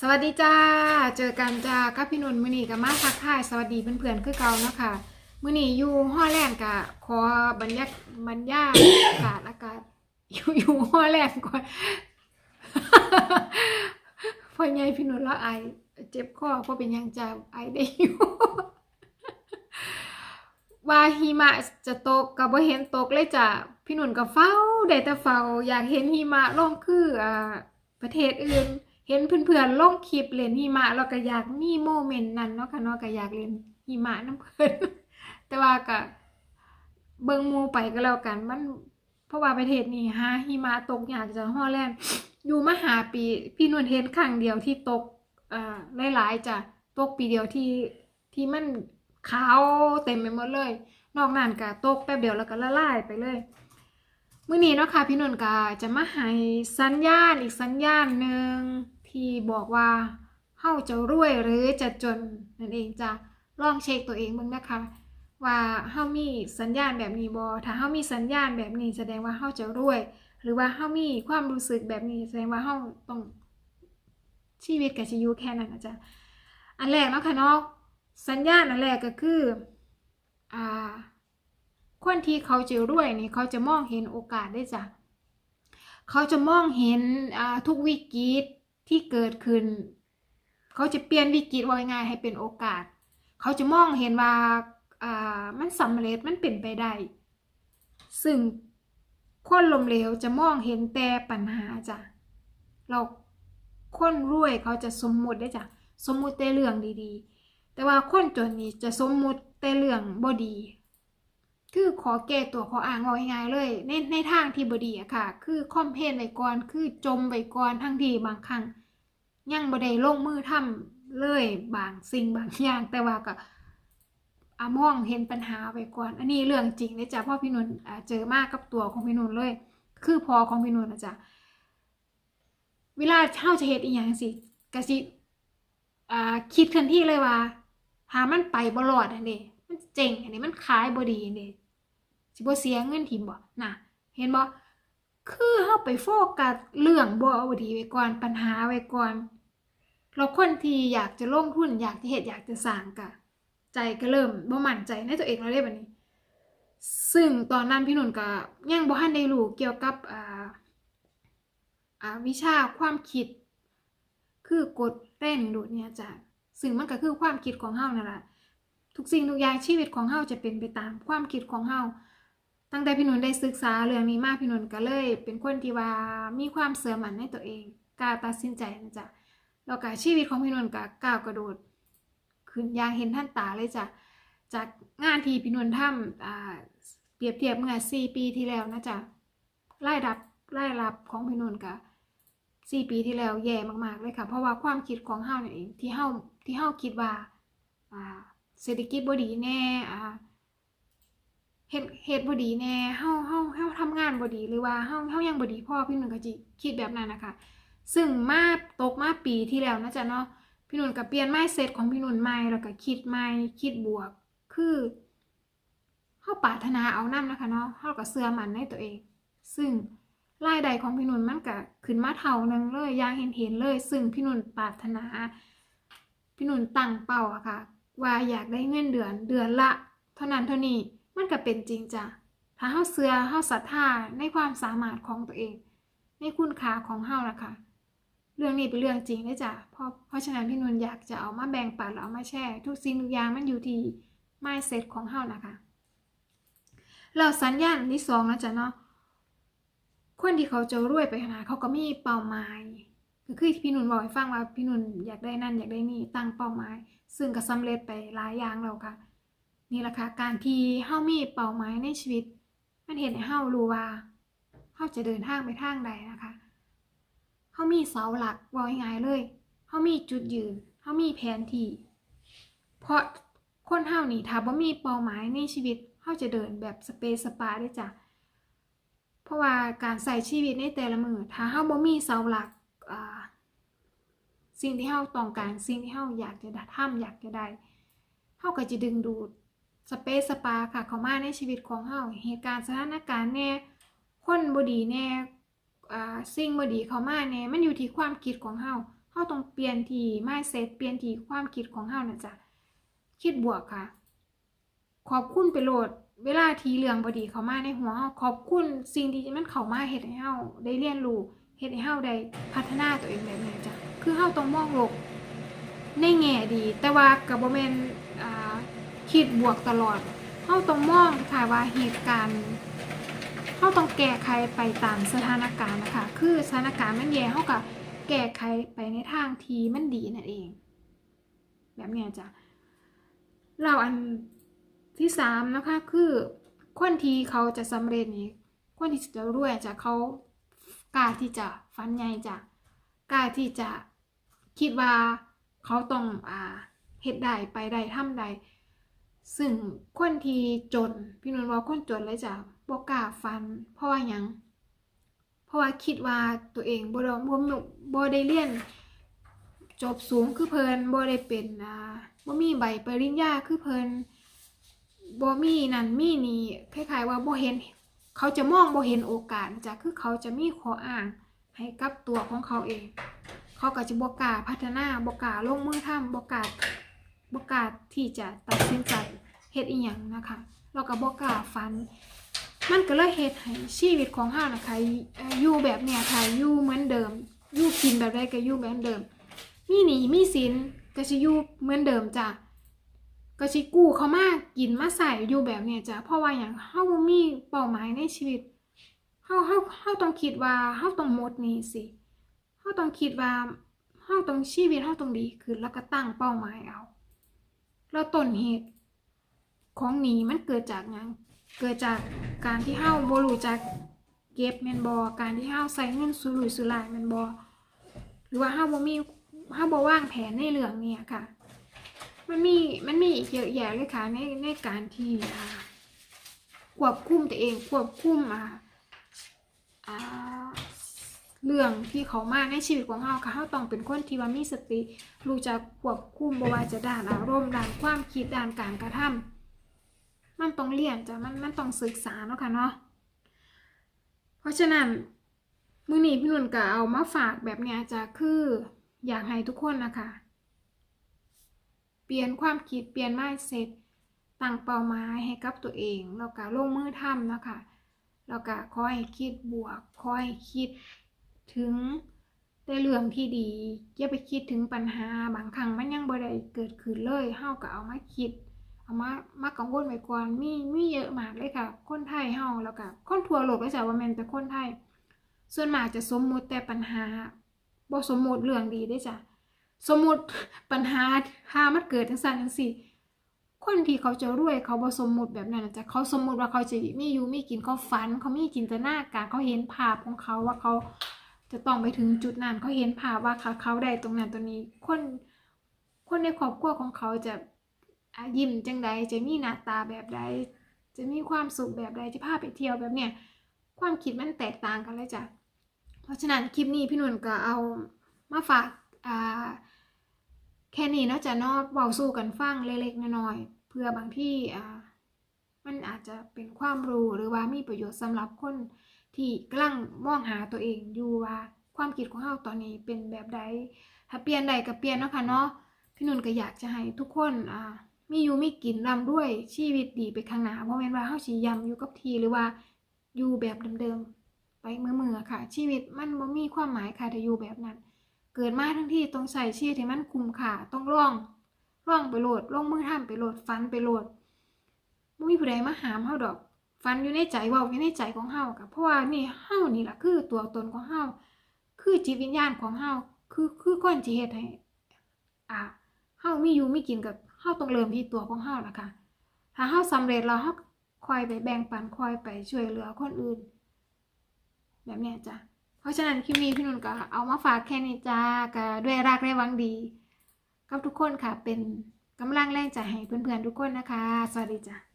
สวัสดีจ้า เจอกันจ้ากับพี่นุ่นมือนีกับมาทักทายสวัสดีเพื่อนๆคือเก่าเนาะค่ะมือนีอยู่ห้อแลนด์กะขอบรรยากบรรยากาศอากาศอยู่อยู่ห้อแลนด์ก่อนพอไงพี่นุ่นแล้วไอเจ็บคอเพราะเป็นยังจะไอได้อยู่ว่าหิมะจะตกกับว่าเห็นตกเลยจ้ะพี่นุ่นก็เฝ้าได้แต่เฝ้าอยากเห็นหิมะลงคืออ่าประเทศอื่น เห็นเพื่อนๆลงคลิปเล่นหิมะเราก็อยากมีโมเมนต์นั้นเนาะค่ะเนาะก็อยากเล่นหิมะน้ำเพิ่นแต่ว่าก็เบิ่งมูไปก็แล้วกันมัน เพราะว่าประเทศนี้หาหิมะตกอยากจะฮอลแลนด์อยู่มาหาปีพี่นุ่นเห็นครั้งเดียวที่ตกอ่าหลายๆจ้ะตกปีเดียวที่ที่มันขาวเต็มไปหมดเลย นอกนั้นก็ตกแป๊บเดียวแล้วก็ละลายไปเลยมื้อนี้เนาะค่ะพี่นนท์ก็จะมาให้สัญญาณอีกสัญญาณหนึ่ง ที่บอกว่าเฮาจะรวยหรือจะจนนั่นเองจ้ะลองเช็คตัวเองเบิ่งนะคะ ว่าเฮามีสัญญาณแบบนี้บ่ถ้าเฮามีสัญญาณแบบนี้แสดงว่าเฮาจะรวย หรือว่าเฮามีความรู้สึกแบบนี้แสดงว่าเฮาต้องชีวิตก็สิอยู่แค่นั้นนะจ๊ะอันแรกเนาะค่ะเนาะสัญญาณอันแรกก็คืออ่าคนที่เขาจะรวยนี่เขาจะมองเห็นโอกาสได้จ้ะเขาจะมองเห็นทุกวิกฤต ที่เกิดขึ้น เขาจะเปลี่ยนวิกฤตว่าง่ายให้เป็นโอกาส เขาจะมองเห็นว่าอ่ามันสำเร็จมันเป็นไปได้ ซึ่งคนลมเหลวจะมองเห็นแต่ปัญหาจ้ะเราคนรวยเขาจะสมมุติได้จ้ะสมมุติแต่เรื่องดีๆ แต่ว่าคนจนนี่จะสมมุติแต่เรื่องบ่ดี คือขอแก้ตัวขออ่างเอาง่ายๆเลย ในในทางที่บดีอะค่ะ คือคอมเพลนไว้ก่อนคือจมไว้ก่อนทั้งที่บางครั้งยังบ่ได้ลงมือทำเลยบางสิ่งบางอย่าง แต่ว่าก็อามองเห็นปัญหาไว้ก่อน อันนี้เรื่องจริงเลยจ้ะพ่อพี่นุ่นเจอมากกับตัวของพี่นุ่นเลย คือพอของพี่นุ่นนะจ๊ะเวลาเช่าจะเฮ็ดอีหยังสิกะสิคิดทันที่เลยว่าหามันไปบ่รอดอันนี้มันเจ๋งอันนี้มันขายบดีอันนี้ สิบ่เสียเงินทิมบ่น่ะ เห็นบ่คือเฮาไปโฟกัสเรื่องบ่เอาดีไว้ก่อนปัญหาไว้ก่อนแล้วคนที่อยากจะลงทุนอยากจะเฮ็ดอยากจะสร้างกะ ใจก็เริ่มบ่มั่นใจในตัวเองแล้วเด้บัดนี้ ซึ่งตอนนั้นพี่หนุ่นก็ยังบ่ทันได้รู้เกี่ยวกับอ่าอ่าวิชาความคิด คือกฎแรงดึงดูดเนี่ยจ้ะซึ่งมันก็คือความคิดของเฮานั่นแหละทุกสิ่งทุกอย่างชีวิตของเฮาจะเป็นไปตามความคิดของเฮา ตั้งแต่พี่นุ่นได้ศึกษาเรื่องนี้มากพี่นุ่นก็เลย เป็นคนที่ว่ามีความเสื่อมันในตัวเองกล้าตัดสินใจนะจ๊ะแล้วก็ชีวิตของพี่นุ่นก็ก้าวกระโดดขึ้นอย่างเห็นท่านตาเลยจ้ะจากงานที่พี่นุ่นทำเปรียบเทียบเมื่อ4ปีที่แล้วนะจ๊ะรายรับรายรับของพี่นุ่นก็4ปีที่แล้วแย่มากๆเลยค่ะ เพราะว่าความคิดของเฮาเนี่ยเองที่เฮาที่เฮาคิดว่าอ่าเศรษฐกิจบ่ดีแน่อ่า เฮ็ดเฮ็ดบ่ดีแน่เฮาเฮาเฮาทำงานบ่ดีหรือว่าเฮาเฮายังบ่ดีพ่อพี่นุ่นก็จิคิดแบบนั้นนะคะซึ่งมาตกมาปีที่แล้วนะจ๊ะเนาะพี่นุ่นก็เปลี่ยน mindset ของพี่นุ่นใหม่แล้วก็คิดใหม่คิดบวก คือเฮาปรารถนาเอานำนะคะเนาะเฮาก็เชื่อมันในตัวเอง ซึ่งรายได้ของพี่นุ่นมันก็ขึ้นมาเท่านึงเลยอย่างเห็นเห็นเลย ซึ่งพี่นุ่นปรารถนา พี่นุ่นตั้งเป้าอะค่ะ ว่าอยากได้เงินเดือนเดือนละ เท่านั้นเท่านี้ มันก็เป็นจริงจ้ะถ้าเฮาเชื่อเฮาศรัทธาในความสามารถของตัวเอง ในคุณค่าของเฮาล่ะค่ะ เรื่องนี้เป็นเรื่องจริงเลยจ้ะเพราะเพราะฉะนั้นพี่นุ่นอยากจะเอามาแบ่งปันแล้วเอามาแชร์ทุกสิ่งทุกอย่างมันอยู่ที่ mindset ของเฮานะคะแล้วสัญญาณที่สองนะจ๊ะเนาะคนที่เขาจะรวยไปขนาดเขาก็มีเป้าหมายก็คือที่พี่นุ่นบอกให้ฟังว่าพี่นุ่นอยากได้นั่นอยากได้นี่ตั้งเป้าหมาย ซึ่งก็สำเร็จไปหลายอย่างแล้วค่ะ นี่แหละค่ะการที่เฮามีเป้าหมายในชีวิต มันเห็นให้เฮารู้ว่าเฮาจะเดินทางไปทางใดนะคะเขามีเสาหลักว่าง่ายเลยเขามีจุดยืนเขามีแผนที่เพราะคนเฮานี่ถ้าบ่มีเป้าหมายในชีวิตเขาจะเดินแบบสเปซสปาได้จ้ะเพราะว่าการใส่ชีวิตในแต่ละมือถ้าเฮาบ่มีเสาหลักสิ่งที่เฮาต้องการสิ่งที่เฮาอยากจะทำอยากจะได้เฮาก็จะดึงดูด สเปซสปาค่ะ เข้ามาในชีวิตของเฮาเหตุการณ์สถานการณ์แน่คนบดีแน่อ่าสิ่งบดีเข้ามาแน่มันอยู่ที่ความคิดของเฮาเฮาต้องเปลี่ยนที่ mindset เปลี่ยนที่ความคิดของเฮาน่ะจ้ะคิดบวกค่ะ ขอบคุณไปโหลดเวลาทีเรื่องบดีเข้ามาในหัวเฮาขอบคุณสิ่งที่มันเข้ามาเฮ็ดให้เฮาได้เรียนรู้เฮ็ดให้เฮาได้พัฒนาตัวเองแบบนี้จ้ะคือเฮาต้องมองโลกในแง่ดี แต่ว่าก็บ่แม่นอ่า คิดบวกตลอดเฮาต้องมองค่ะว่าเหตุการณ์เฮาต้องแก้ไขไปตามสถานการณ์นะคะ คือสถานการณ์มันแย่เฮาก็แก้ไขไปในทางที่มันดีนั่นเอง แบบเนี้ยจ้ะเราอันที่สามนะคะคือคนที่เขาจะสำเร็จนี่คนที่จะรวยจะเขากล้าที่จะฝันใหญ่จะกล้าที่จะคิดว่าเขาต้องอ่าเฮ็ดได้ไปได้ทำได้ ซึ่งคนที่จน พี่นุ่นว่าคนจนเลยจ้ะบ่กล้าฝัน เพราะว่ายัง เพราะว่าคิดว่าตัวเองบ่ได้บ่มีบ่ได้เรียนจบสูงคือเพลินบ่ได้เป็นอ่าบ่มีใบปริญญาคือเพลินบ่มีนั่นมีนี่คล้ายๆว่าบ่เห็น เขาจะมองบ่เห็นโอกาสจ้ะคือเขาจะมีข้ออ้างให้กับตัวของเขาเอง เขาก็จะบ่กล้าพัฒนาบ่กล้าลงมือทำบ่กล้า บกล้าที่จะตัดสินใจเฮ็ดอีหยังนะคะแล้วก็บ่กล้าฝัน มันก็เลยเฮ็ดให้ชีวิตของเฮานะคะอยู่แบบเนี้ยค่ะอยู่เหมือนเดิมอยู่กินแบบใดก็อยู่แบบเดิม มีหนี้มีสินก็สิอยู่เหมือนเดิมจ้ะก็สิกู้เขามากินมาใส่อยู่แบบเนี้ยจ้ะเพราะว่าอย่างเฮาบ่มีเป้าหมายในชีวิตเฮาเฮาเฮาต้องคิดว่าเฮาต้องหมดนี้สิเฮาต้องคิดว่าเฮาต้องชีวิตเฮาต้องดีขึ้นแล้วก็ตั้งเป้าหมายเอา แล้วต้นเหตุของหนีมันเกิดจากหยังเกิดจากการที่เฮาบ่รู้จักเก็บแม่นบ่การที่เฮาใส่เงินสุรุ่ยสุร่ายแม่นบ่หรือว่าเฮาบ่มีเฮาบ่วางแผนในเรื่องเนี้ยค่ะ มันมีมันมีอีกเยอะแยะเลยค่ะในในการที่ควบคุมตัวเองควบคุมอ่าอ่า เรื่องที่เขามาในชีวิตของเราค่ะเราต้องเป็นคนที่ว่ามีสติ รู้จักควบคุมบ่ว่าจะด้านอารมณ์ด้านความคิดด้านการกระทำมันต้องเรียนจ้ะมันมันต้องศึกษาเนาะค่ะเนาะเพราะฉะนั้นมื้อนี้พี่นุ่นก็เอามาฝากแบบเนี้ยจ้ะคืออยากให้ทุกคนนะคะเปลี่ยนความคิดเปลี่ยน mindset ตั้งเป้าหมายให้กับตัวเองแล้วก็ลงมือทำนะคะแล้วก็ขอให้คิดบวกขอให้คิด ถึงแต่เรื่องที่ดีอย่าไปคิดถึงปัญหาบางครั้งมันยังบ่ได้เกิดขึ้นเลยเฮาก็เอามาคิด เอามามากังวลไว้ก่อนมีมีเยอะมากเลยค่ะ คนไทยเฮาแล้วก็คนทั่วโลกเลยจ้ะว่าแม่นแต่คนไทย ส่วนมากจะสมมุติแต่ปัญหาบ่สมมุติเรื่องดีได้จ้ะสมมุติปัญหาถ้ามันเกิดจังซั่นจังซี่คนที่เขาจะรวยเขาบ่สมมุติแบบนั้นจ้ะเขาสมมุติว่าเขาจะมีอยู่มีกินเขาฝัน เขามีจินตนาการเขาเห็นภาพของเขาว่าเขา จะต้องไปถึงจุดนั้นเขาเห็นภาพว่าเขาเขาได้ตรงนั้นตรงนี้ คนคนในครอบครัวของเขาจะยิ้มจังใดจะมีหน้าตาแบบใดจะมีความสุขแบบใดจะพาไปเที่ยวแบบเนี้ยความคิดมันแตกต่างกันเลยจ้ะเพราะฉะนั้นคลิปนี้พี่นุ่นก็เอามาฝากอ่าแค่นี้เนาะจะเนอกเบาสู้กันฟังเล็กๆน้อยๆเพื่อบางที่อ่ามันอาจจะเป็นความรู้หรือว่ามีประโยชน์สำหรับคน ที่กำลังมองหาตัวเองอยู่ว่าความคิดของเราตอนนี้เป็นแบบใดถ้าเปลี่ยนใดก็เปลี่ยนเนาะค่ะเนาะพี่นุ่นก็อยากจะให้ทุกคนอ่ามีอยู่มีกินร่ำด้วยชีวิตดีไปข้างหน้าเพราะแม่นว่าเฮาสิยำอยู่กับทีหรือว่าอยู่แบบเดิมๆไปเมื่อเมื่อๆค่ะ ชีวิตมันบ่มีความหมายค่ะถ้าอยู่แบบนั้น เกิดมาทั้งที่ต้องใส่ชีวิตให้มันคุ้มค่าต้องลองลองไปโหลดลงมือทำไปโหลดฟันไปโหลดบ่มีผู้ใดมาหามเฮาดอก ฟันอยู่ในใจว้าอยู่ในใจของเฮาค่ะเพราะว่านี่เฮานี่ล่ะคือตัวตนของเฮาคือจิตวิญญาณของเฮาคือคือคนที่เฮ็ดให้อ่าเฮามีอยู่มีกินกับเฮาต้องเริ่มที่ตัวของเฮาล่ะค่ะถ้าเฮาสำเร็จแล้วเฮาคอยไปแบ่งปันคอยไปช่วยเหลือคนอื่น แบบเนี้ยจ้ะเพราะฉะนั้นคลิปนี้พี่นุ่นก็เอามาฝากแค่นี้จ้าก็ด้วยรักและหวังดีกับทุกคนค่ะเป็นกำลังแรงใจให้เพื่อนๆทุกคนนะคะ สวัสดีจ้ะ